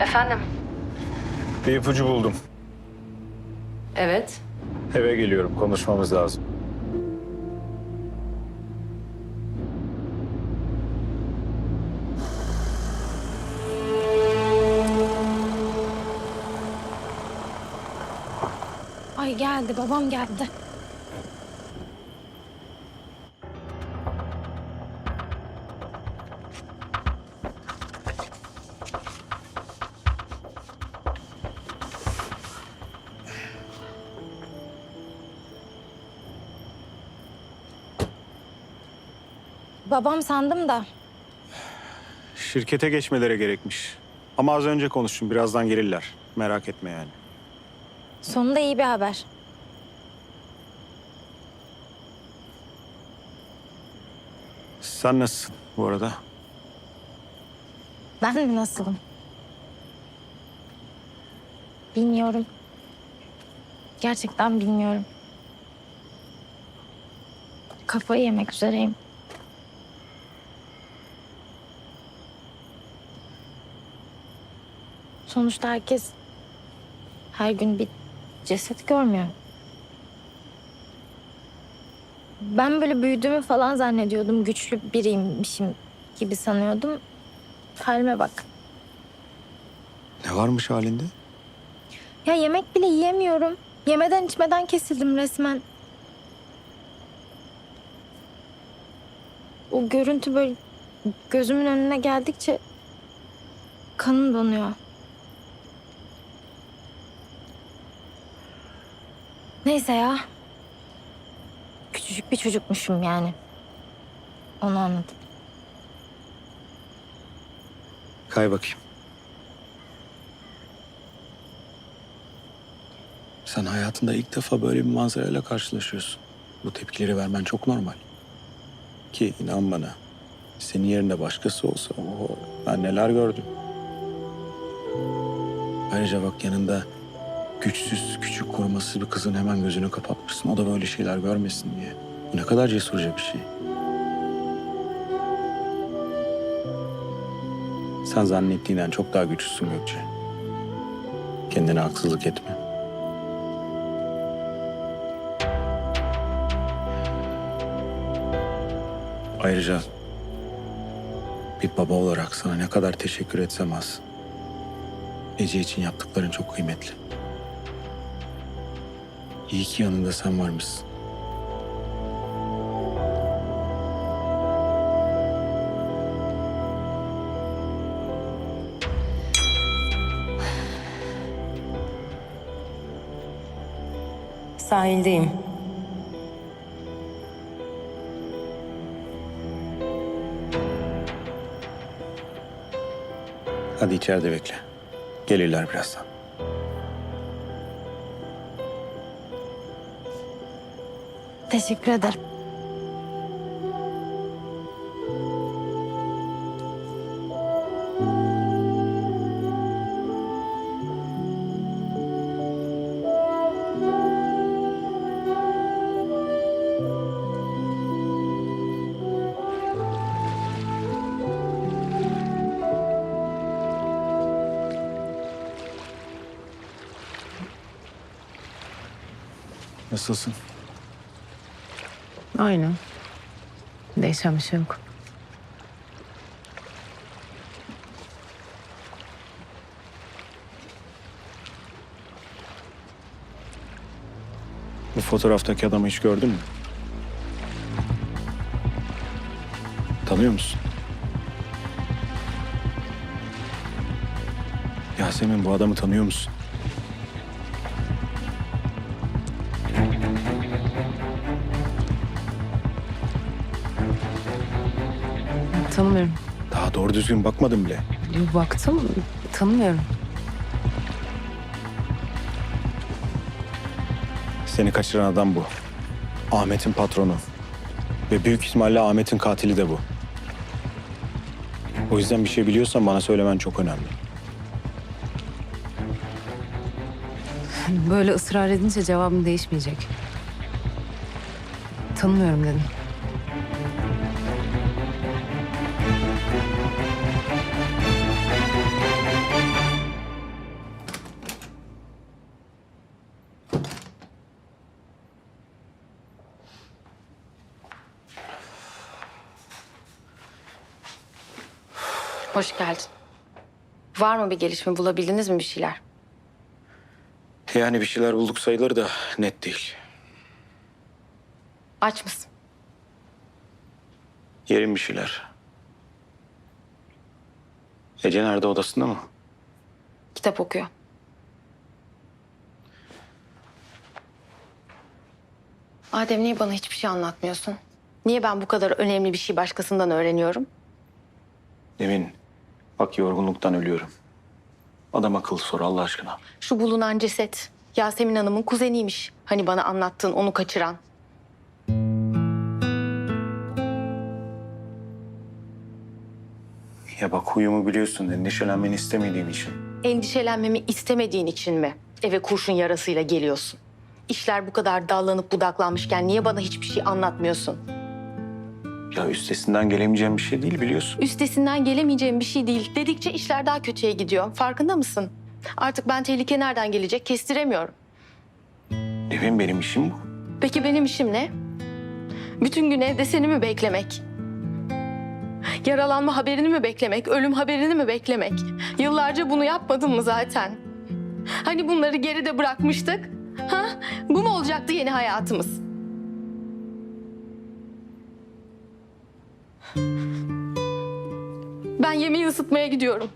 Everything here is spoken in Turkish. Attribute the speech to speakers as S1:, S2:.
S1: Efendim?
S2: Bir ipucu buldum.
S1: Evet.
S2: Eve geliyorum. Konuşmamız lazım.
S3: Ay geldi babam geldi. Babam sandım da.
S4: Şirkete geçmelere gerekmiş. Ama az önce konuştum. Birazdan gelirler. Merak etme yani.
S3: Sonunda iyi bir haber.
S4: Sen nasılsın bu arada?
S3: Ben mi nasılım? Bilmiyorum. Gerçekten bilmiyorum. Kafayı yemek üzereyim. Sonuçta herkes her gün bir ceset görmüyor. Ben böyle büyüdüğümü falan zannediyordum. Güçlü biriymişim gibi sanıyordum. Halime bak.
S4: Ne varmış halinde?
S3: Ya yemek bile yiyemiyorum. Yemeden içmeden kesildim resmen. O görüntü böyle gözümün önüne geldikçe kanım donuyor. Neyse ya. Küçücük bir çocukmuşum yani. Onu anladım.
S4: Kay bakayım. Sen hayatında ilk defa böyle bir manzarayla karşılaşıyorsun. Bu tepkileri vermen çok normal. Ki inan bana, senin yerinde başkası olsa o ben neler gördüm. Ayrıca bak yanında güçsüz, küçük, korumasız bir kızın hemen gözünü kapatmışsın. O da böyle şeyler görmesin diye. Ne kadar cesurca bir şey. Sen zannettiğinden çok daha güçlüsün Gökçe. Kendine haksızlık etme. Ayrıca bir baba olarak sana ne kadar teşekkür etsem az. Ece için yaptıkların çok kıymetli. İyi ki yanında sen varmışsın.
S1: Sahildeyim.
S4: Hadi içeride bekle. Gelirler birazdan.
S3: Teşekkür ederim.
S4: Nasılsın?
S1: Aynen. Değişen bir şey yok.
S4: Bu fotoğraftaki adamı hiç gördün mü? Tanıyor musun? Yasemin bu adamı tanıyor musun?
S1: Tanımıyorum.
S4: Daha doğru düzgün bakmadım bile.
S1: Bir baktım, tanımıyorum.
S4: Seni kaçıran adam bu. Ahmet'in patronu. Ve büyük ihtimalle Ahmet'in katili de bu. O yüzden bir şey biliyorsan bana söylemen çok önemli.
S1: Böyle ısrar edince cevabım değişmeyecek. Tanımıyorum dedim.
S5: Hoş geldin. Var mı bir gelişme bulabildiniz mi bir şeyler?
S4: Yani bir şeyler bulduk sayılır da net değil.
S5: Aç mısın?
S4: Yerim bir şeyler. Ece nerede odasında mı?
S5: Kitap okuyor. Adem niye bana hiçbir şey anlatmıyorsun? Niye ben bu kadar önemli bir şey başkasından öğreniyorum?
S4: Emin bak yorgunluktan ölüyorum. Adam akıl sor Allah aşkına.
S5: Şu bulunan ceset Yasemin Hanım'ın kuzeniymiş. Hani bana anlattığın onu kaçıran.
S4: Ya bak huyumu biliyorsun endişelenmeni istemediğim için.
S5: Endişelenmemi istemediğin için mi eve kurşun yarasıyla geliyorsun? İşler bu kadar dallanıp budaklanmışken niye bana hiçbir şey anlatmıyorsun?
S4: Ya üstesinden gelemeyeceğim bir şey değil biliyorsun.
S5: Üstesinden gelemeyeceğim bir şey değil. Dedikçe işler daha kötüye gidiyor. Farkında mısın? Artık ben tehlike nereden gelecek kestiremiyorum.
S4: Evin benim işim bu.
S5: Peki benim işim ne? Bütün gün evde seni mi beklemek? Yaralanma haberini mi beklemek? Ölüm haberini mi beklemek? Yıllarca bunu yapmadın mı zaten? Hani bunları geride bırakmıştık? Ha? Bu mu olacaktı yeni hayatımız? Ben yemeği ısıtmaya gidiyorum.